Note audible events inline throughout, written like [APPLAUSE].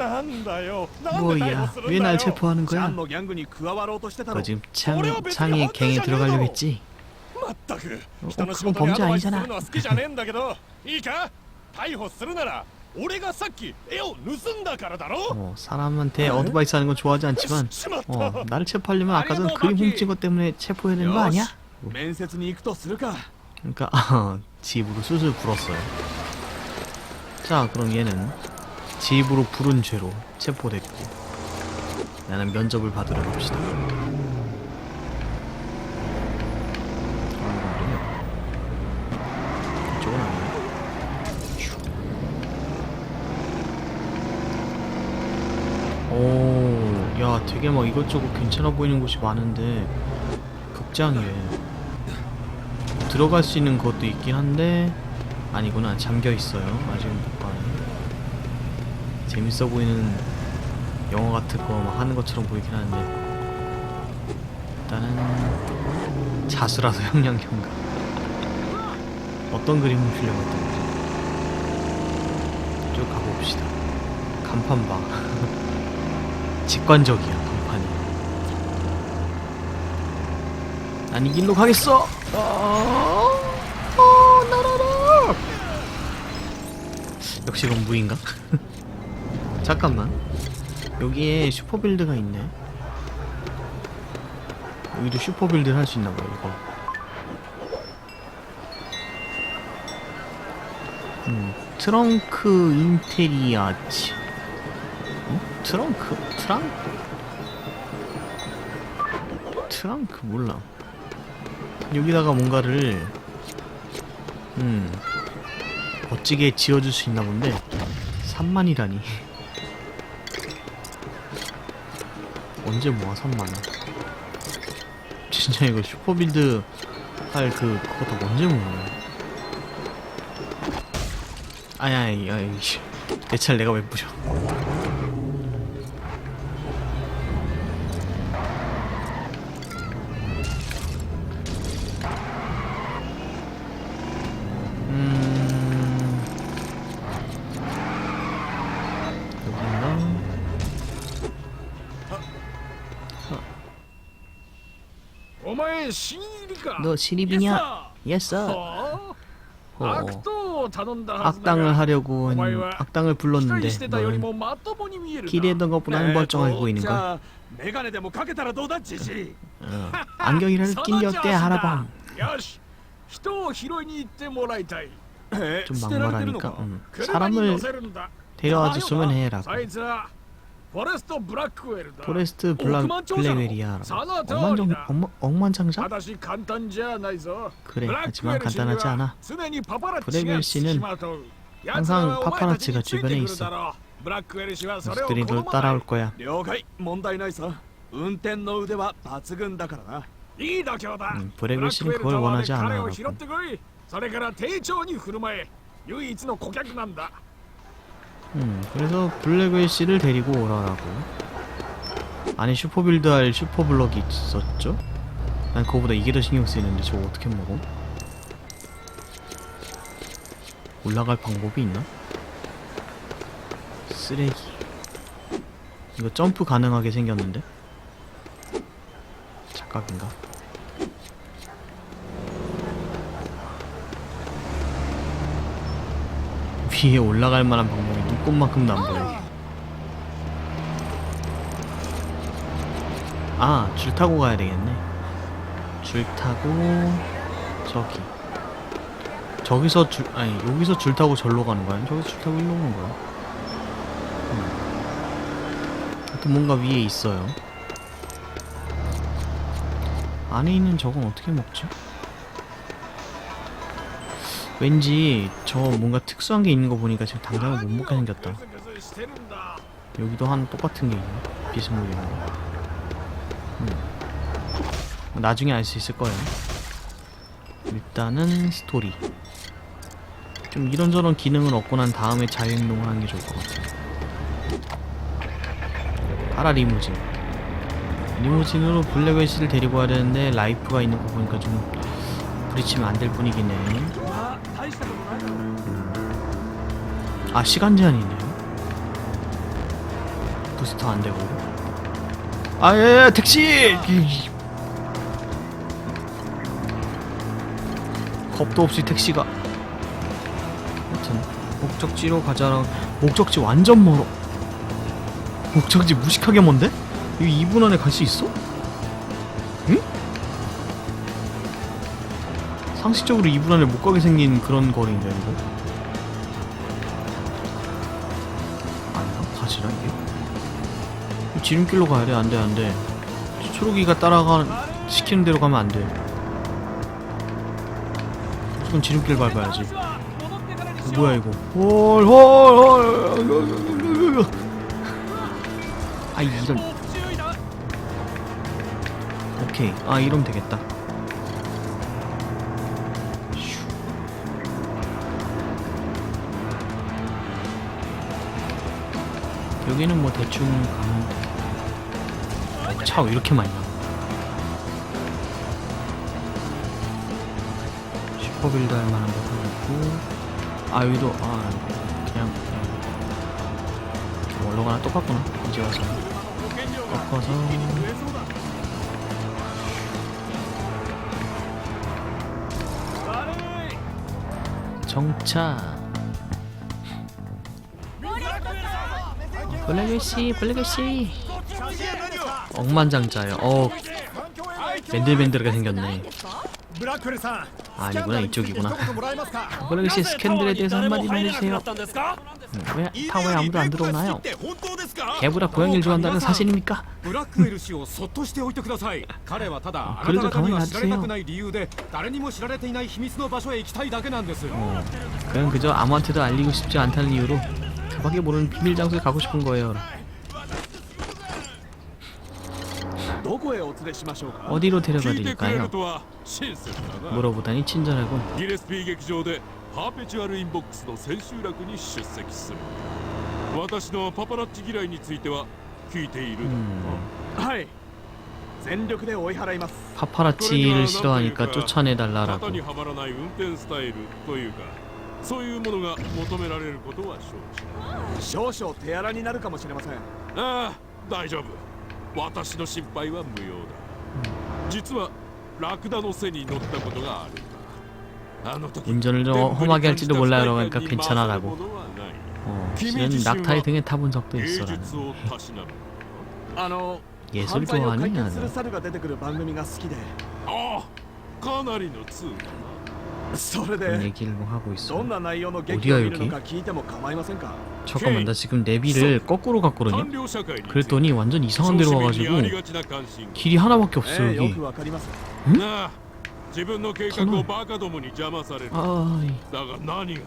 なんだよなんで 뭐야 逮捕するん 왜 だ 날 よ 체포하는 ちゃ 거야? んのギャングに加わろうとしてた 너 の 지금 창,俺は別に 창의 犯罪 갱에 じゃねえ 들어가려고 の 했지? まったくお人の仕그건 事にア 범죄 ドバイスす 아니잖아 るのは好きじゃねえんだけどいいか逮捕するなら俺がさっき絵を盗んだからだろ 어, 사람한테 어드바이스 하는 건 좋아하지 않지만 しまった 어, 나를 체포하려면 아까 전 그림 훔친 것 때문에 체포해야 되는 거 아니야? 面接に行くとするか 그러니까 [LAUGHS] 아, 집으로 술술 불었어요. 자, 그럼 얘는 집으로 부른 죄로 체포됐고 나는 면접을 받으러 갑시다. 되게 막 이것저것 괜찮아 보이는 곳이 많은데 극장이래. 들어갈 수 있는 것도 있긴 한데 아니구나 잠겨 있어요. 아직. 재밌어 보이는 영화 같은 거 막 하는 것처럼 보이긴 하는데 일단은 자수라서 [LAUGHS] 형량경가 어떤 그림을 그리려고 했던 거지? 쭉 가봅시다. 간판 봐. [LAUGHS] 직관적이야 간판이. 난 이 길로 가겠어. 어. 역시 무인가? [LAUGHS] 잠깐만. 여기에 슈퍼빌드가 있네. 여기도 슈퍼빌드를 할수 있나 봐요, 이거. 음, 트렁크 인테리아치. 어? 트렁크? 트렁크? 트렁크 몰라. 여기다가 뭔가를 음 멋지게 지어줄 수 있나 본데 3만이라니 [LAUGHS] 언제 모아 3만원 진짜 이거 슈퍼빌드 할 그 그거 다 언제 모아 아니 아니 아니 내 차를 내가 왜 부셔 너 신입이냐? 예스. 어, 악당을 하려고 악당을 불렀는데 너는 뭐 기대했던 것보다는 멀쩡해 네, 보이는 걸. 어, 안경이라도 낀겼대 하라방. 좀 막말하니까? 음. 사람을 데려와줬으면 해라고. 고. そいつはフォレスト・ブラックウェルだ 포레스트 블라, 블랙웰이야. 억만장, 억만, 억만장자? ただし簡単じゃないぞ 그래, ブラックウ 하지만 ェル氏に 간단하지 は 않아. 常にパパラッチ 브레벨 が 씨는 付きまとう 항상 奴らはお前たちに 파파라치가 ついて 주변에 くる 있어 だろうブラックウェル氏はそれを 녀석들이 好 널 まな 따라올 い 거야. 了解問題ないさ運転の腕は抜群だからないい度胸だ、うんブレベル氏にブラックウェルタワーで 그걸원하지않아 彼を拾ってこいそれから丁重に振る舞え唯一の顧客なんだ 음, 그래서 블랙웰 씨를 데리고 오라라고. 안에 슈퍼빌드 할 슈퍼블럭이 있었죠? 난 그거보다 이게 더 신경 쓰이는데 저거 어떻게 먹어? 올라갈 방법이 있나? 쓰레기. 이거 점프 가능하게 생겼는데? 착각인가? 위에 올라갈 만한 방법이 눈꼽만큼도 안 보여. 아, 줄 타고 가야 되겠네. 줄 타고 저기. 저기서 줄 아니 여기서 줄 타고 절로 가는 거야? 저기서 줄 타고 일로 오는 거야? 음. 하여튼 뭔가 위에 있어요. 안에 있는 저건 어떻게 먹지? 왠지 저 뭔가 특수한 게 있는 거 보니까 지금 당장은 못 먹게 생겼다. 여기도 한 똑같은 게 있네. 비스무리 있는 거. 음. 어, 나중에 알 수 있을 거예요. 일단은 스토리. 좀 이런저런 기능을 얻고 난 다음에 자유행동을 하는 게 좋을 것 같아요. 파라 리무진. 리무진으로 블랙웨시를 데리고 와야 되는데 라이프가 있는 거 보니까 좀 부딪히면 안 될 분위기네. 아 시간 제한이 있네요. 부스터 안 되고. 아예 예, 택시. 이- 겁도 없이 택시가. 하여튼 목적지로 가자라. 목적지 완전 멀어. 목적지 무식하게 먼데? 이거 2분 안에 갈 수 있어? 응? 상식적으로 2분 안에 못 가게 생긴 그런 거리인데 이거? 이 지름길로 가야 돼? 안 돼, 안 돼. 초록이가 따라가, 시키는 대로 가면 안 돼. 무조건 지름길 밟아야지. 뭐야, 이거? 헐, 헐, 헐. 아, 이런. 오케이. 아, 이러면 되겠다. 여기는 뭐 대충 가면 돼. 어, 차왜 이렇게 많이 나? 슈퍼빌드 할 만한 거 하나 있고 아 여기도 아 그냥 그냥 원로 가나 똑같구나 이제 와서 꺾어서 정차 블랙글씨 블랙글씨. 억만장자요. 어 맨들맨들하게 생겼네. 아니구나 이쪽이구나. 블랙글씨 스캔들에 대해서 한마디만 해주세요. 음, 왜 타워에 아무도 안 들어오나요? 개보다 고양이를 좋아한다는 사실입니까? 음, 그래도 가만히 놔주세요. 어, 그냥 그저 아무한테도 알리고 싶지 않다는 이유로 그밖에 모르는 비밀 장소에 가고 싶은 거예요 どこへお連れしましょうか 어디로 聞 데려가 いてくれる 드릴까요? とは親切だな 물어보다니 친절하군 ギレスピー劇場でパーペチュアルインボックスの千秋楽に出席する私のパパラッチ嫌いについては聞いているだろう 음, はい全力で追い払います 파파라치를 싫어하니까 型 쫓아내달라라고 にはまらない運転スタイルというかそういうものが求められることは承知少々手荒になるかもしれませんああ大丈夫私の心配は無用だ実はラクダの背に乗ったことがあるんだあの時 운전을 좀 험하게 할지도 몰라요 그러니까 괜찮아라고 回るものはない 어, 실은 낙타의 등에 타본 적도 芸 있어라는 術をたしなむあの 예술 犯罪を解 좋아하니 決する 나는 猿が出てくる番組が好きでああかなりの通だ それ 그런 で 얘기를 뭐 하고 있어 どんな内容の劇を 어디야 見るの 여기? か聞いても構いませんか 잠깐만 나 지금 내비를 거꾸로 な 갔거든요 官僚社会に 그랬더니 완전 이상한 데로 小市民にあり 와가지고 がちな関心 길이 하나밖에 없어 ええよ 여기 くわかりますなあ自分の計画をバカどもに邪魔される 아 だが何ができる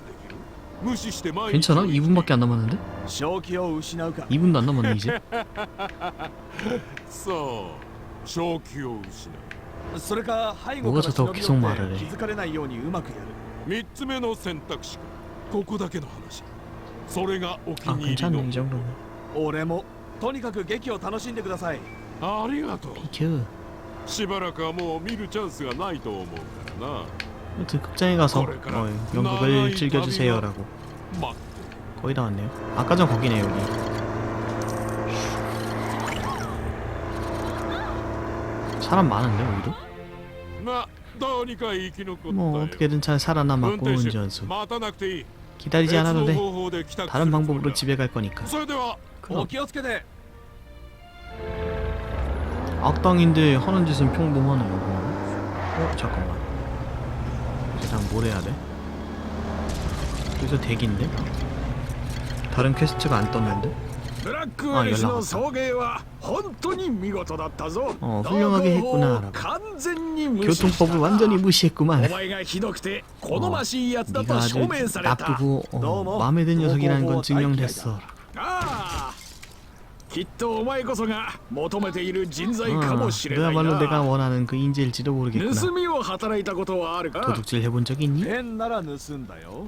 無視して毎日 괜찮아? 2분밖에 안 남았는데? 正気を失うか 2분도 안 남았네 이제 [LAUGHS] そう正気を失う それか背後 뭐가 から 좋다고 忍び 계속 寄 말을 って 해 気づかれないようにうまくやる三つ目の選択肢かここだけの話それがお気 아 に入り 괜찮네 の 이 정도면 俺もとにかく劇を楽しんでくださいありがとう 비켜 しばらくはもう見るチャンスがないと思うからな 아무튼 극장에 가서 어, 연극을 즐겨주세요라고 待って 거의 다 왔네요 아까 전 거기네 여기 사람 많은데 여기도? 뭐 어떻게든 잘 살아남았고 운전수 기다리지 않아도 돼 다른 방법으로 집에 갈 거니까 그럼 악당인데 하는 짓은 평범하네 요거 어? 잠깐만 일단 뭘 해야 돼? 여기서 대기인데? 다른 퀘스트가 안 떴는데? ブラックウェルスの送迎は本当に見事だったぞ。 어 훌륭하게 道 했구나 交法を 라고 完全に無視した 교통법을 완전히 お 무시했구만 前がひどくて好ましいやつだ 네가 と 아주 証明された。 나쁘고 어, 너무 마음에 든 녀석이라는 건 너무 증명됐어 ああ、きっとお前こそが求めている人材か 어, もしれない 그야말로 내가 な。 원하는 그 인재일지도 모르겠구나 盗みを働いたことはあるか 도둑질 해본 적 있니? ペンなら盗んだよ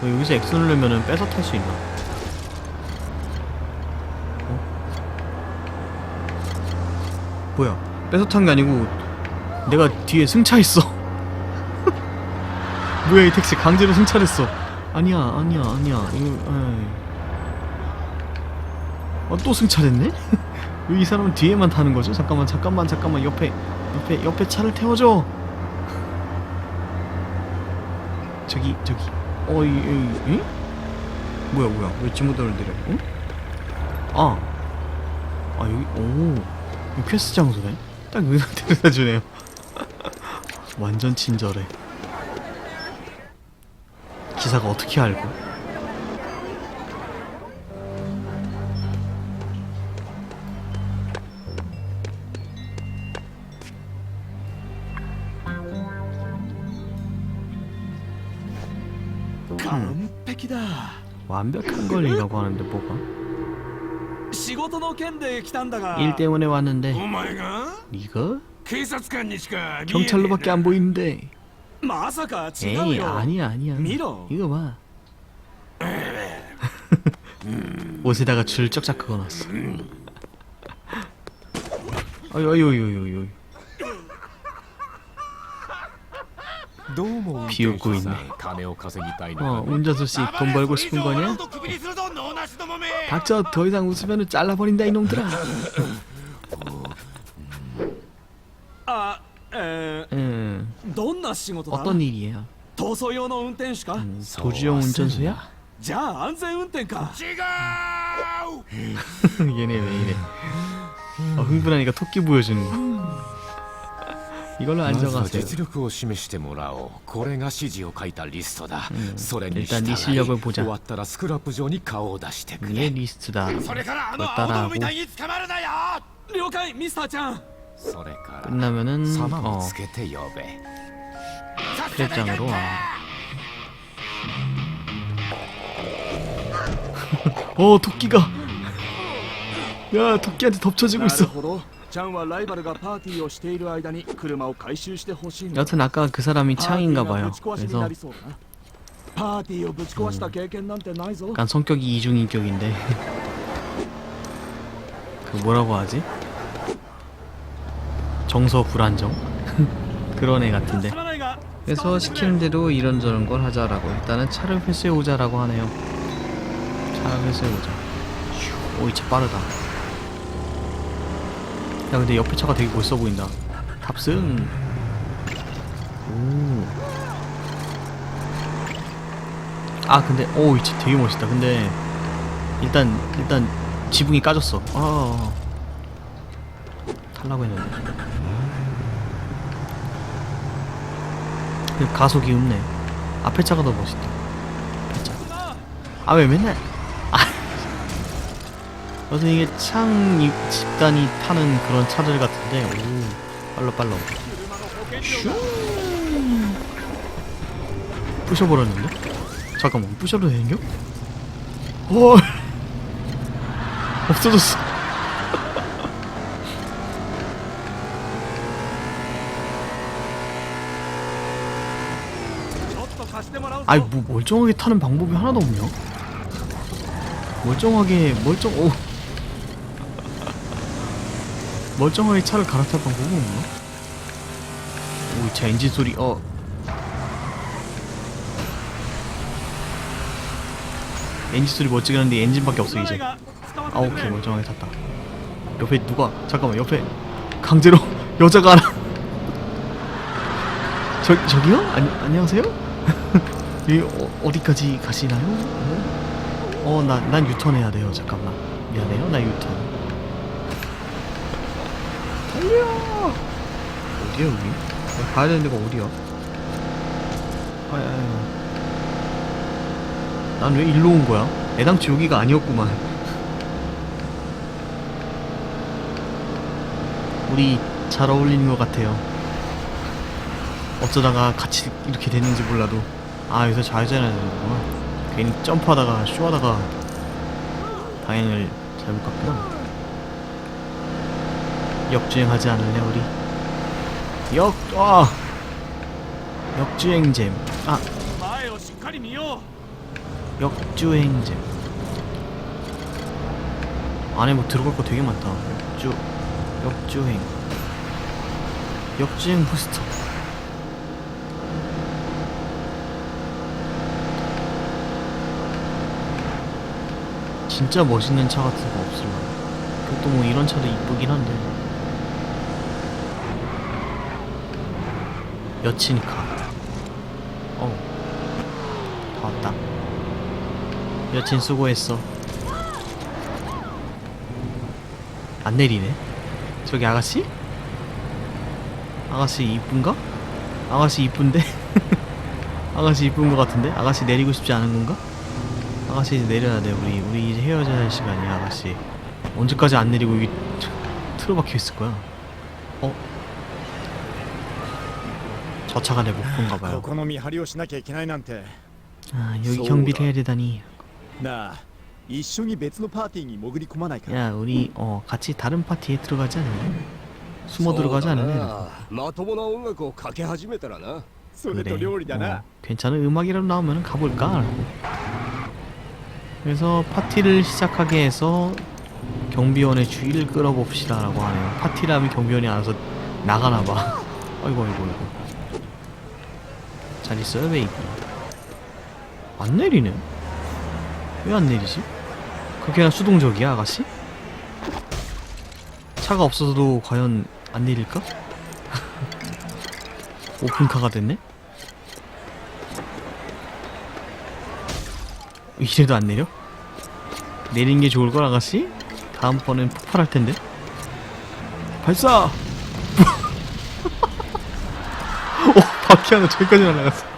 뭐 여기서 X 누르면은 뺏어 탈 수 있나? 어? 뭐야? 뺏어 탄 게 아니고 내가 뒤에 승차했어. [LAUGHS] 뭐야 이 택시 강제로 승차했어. 아니야 아니야 아니야 이거. 어, 또 승차됐네? 왜 [LAUGHS] 이 사람은 뒤에만 타는 거죠? 잠깐만 잠깐만 잠깐만 옆에 옆에 옆에 차를 태워줘. 저기 저기 어이 이, 이? 뭐야 뭐야 왜 지무도를 내려? 응? 아. 아 여기 오 여기 퀘스트 장소네. 딱 여기서 [LAUGHS] 데려다 주네요. [LAUGHS] 완전 친절해. 기사가 어떻게 알고? 완벽한 걸이라고 하는데 뭐가? 일 때문에 왔는데 이거? 경찰로밖에 안 보이는데. 에이 아니야 아니야. 이거 봐. [LAUGHS] 옷에다가 줄 쫙쫙 그어놨어 아유 아유 아유 아유. どうも運転 비웃고 手さん 있네 金を稼ぎたい 어 のかね 운전수 씨돈 벌고 싶은 거냐? 首にするぞ脳なしどもめ 닥쳐 더 이상 웃으면 잘라버린다 이놈들아 あえ [LAUGHS] 응 ー、どんな仕事だ 어떤 일이에요? 逃走用の運転手か、 음, 도주용 운전수야? じゃあ安全運転か[LAUGHS] 違う 얘네 왜 이래 어, 흥분하니까 토끼 보여주는 거 이걸로 まずは 안정하세요 実力を示してもらおうこれが指示を書いたリストだ、うんそれに 일단 従 네 い 실력을 보자 終わったらスクラップ場に顔を出してく얘 れ 리스트다 それからあの 너 青 따라하고 道みたいに捕まるなよ了解ミスターちゃんそれから 끝나면은 様 어 をつけて呼べ 크랩장으로 와 어 토끼가 야 토끼한테 덮쳐지고 なる 있어 ほど ちゃんはライバルがパーティーをしている間に車を回収してほしいんだ 여튼 아까 그 사람이 パーティー 창인가 が 봐요 ぶち壊しに 그래서 なりそうだなパーティーをぶち壊した経験なんてないぞ 약간 성격이 이중인격인데 [LAUGHS] 그 뭐라고 하지? 정서 불안정 [LAUGHS] 그런 애 같은데 すまないが 그래서 시키는 대로 이런저런 걸 하자라고 일단은 차를 회수해 오자라고 하네요 차를 회수해 오자 오 이 차 빠르다 야 근데 옆에 차가 되게 멋있어 보인다 탑승 오아 근데 오이차 되게 멋있다 근데 일단 일단 지붕이 까졌어 아 탈라고 했는데 가속이 없네. 앞에 차가 더 멋있다. 앞에 차. 아왜 맨날 아. 여튼 이게 창 이- 집단이 타는 그런 차들 같은데 오 빨라 빨라. 슈. 부셔버렸는데? 잠깐만 부셔도 되는겨? 헐 [LAUGHS] 없어졌어. [LAUGHS] 아이 뭐 멀쩡하게 타는 방법이 하나도 없냐? 멀쩡하게 멀쩡 오 멀쩡하게 차를 갈아탈 방법이 없나? 오차 엔진 소리 어 엔진 소리 멋지게 하는데 엔진밖에 없어 이제 아 오케이 멀쩡하게 탔다 옆에 누가 잠깐만 옆에 강제로 [LAUGHS] 여자가 하나 [LAUGHS] 저, 저기요? 아니, 안녕하세요? [LAUGHS] 여기 어, 어디까지 가시나요? 어, 어, 나, 난 유턴해야 돼요. 잠깐만. 미안해요. 나 유턴. 달려! 어디야, 여기? 나 가야 되는 데가 어디야? 아야, 아야. 난 왜 일로 온 거야? 애당초 여기가 아니었구만. 우리 잘 어울리는 것 같아요. 어쩌다가 같이 이렇게 됐는지 몰라도 아 여기서 좌회전해야 되는구나 괜히 점프하다가 쇼하다가 방향을 잘못 갔구나 역주행하지 않을래 우리? 역... 아! 역주행잼. 아! 역주행잼. 안에 뭐 들어갈 거 되게 많다. 역주... 역주행. 역주행 부스터. 진짜 멋있는 차 같은 거 없을만. 그것도 뭐 이런 차도 이쁘긴 한데. 여친카 어우 다 왔다 여친 수고했어 안 내리네 저기 아가씨? 아가씨 이쁜가? 아가씨 이쁜데? [LAUGHS] 아가씨 이쁜 거 같은데? 아가씨 내리고 싶지 않은 건가? 아가씨 이제 내려야 돼 우리 우리 이제 헤어져야 할 시간이야 아가씨 언제까지 안 내리고 여기 트- 틀어박혀 있을 거야 어? 저 차가 내 목표인가 こ 봐요 この見張りをしなきゃいけないなんて 아 여기 쏘다. 경비를 해야 되다니 なあ一緒に別のパーティーに潜り込まないか 야 우리 어 같이 다른 파티에 들어가지 않을래? 숨어 들어가지 않을래? まともな音楽をかけ始めたらなそれと料理だな、 어, 괜찮은 음악이라도 나오면 가볼까? 그래서 파티를 시작하게 해서 경비원의 주의를 끌어봅시다라고 하네요. 파티를 하면 경비원이 알아서 나가나봐. 아이고 아이고 아이고. 잘 있어요 베이비. 안 내리네. 왜 안 내리지? 그렇게나 수동적이야 아가씨? 차가 없어서도 과연 안 내릴까? [LAUGHS] 오픈카가 됐네? 이래도 안 내려? 내린 게 좋을 걸 아가씨? 다음번엔 폭발할 텐데. 발사! 하나 저기까지 날아갔어.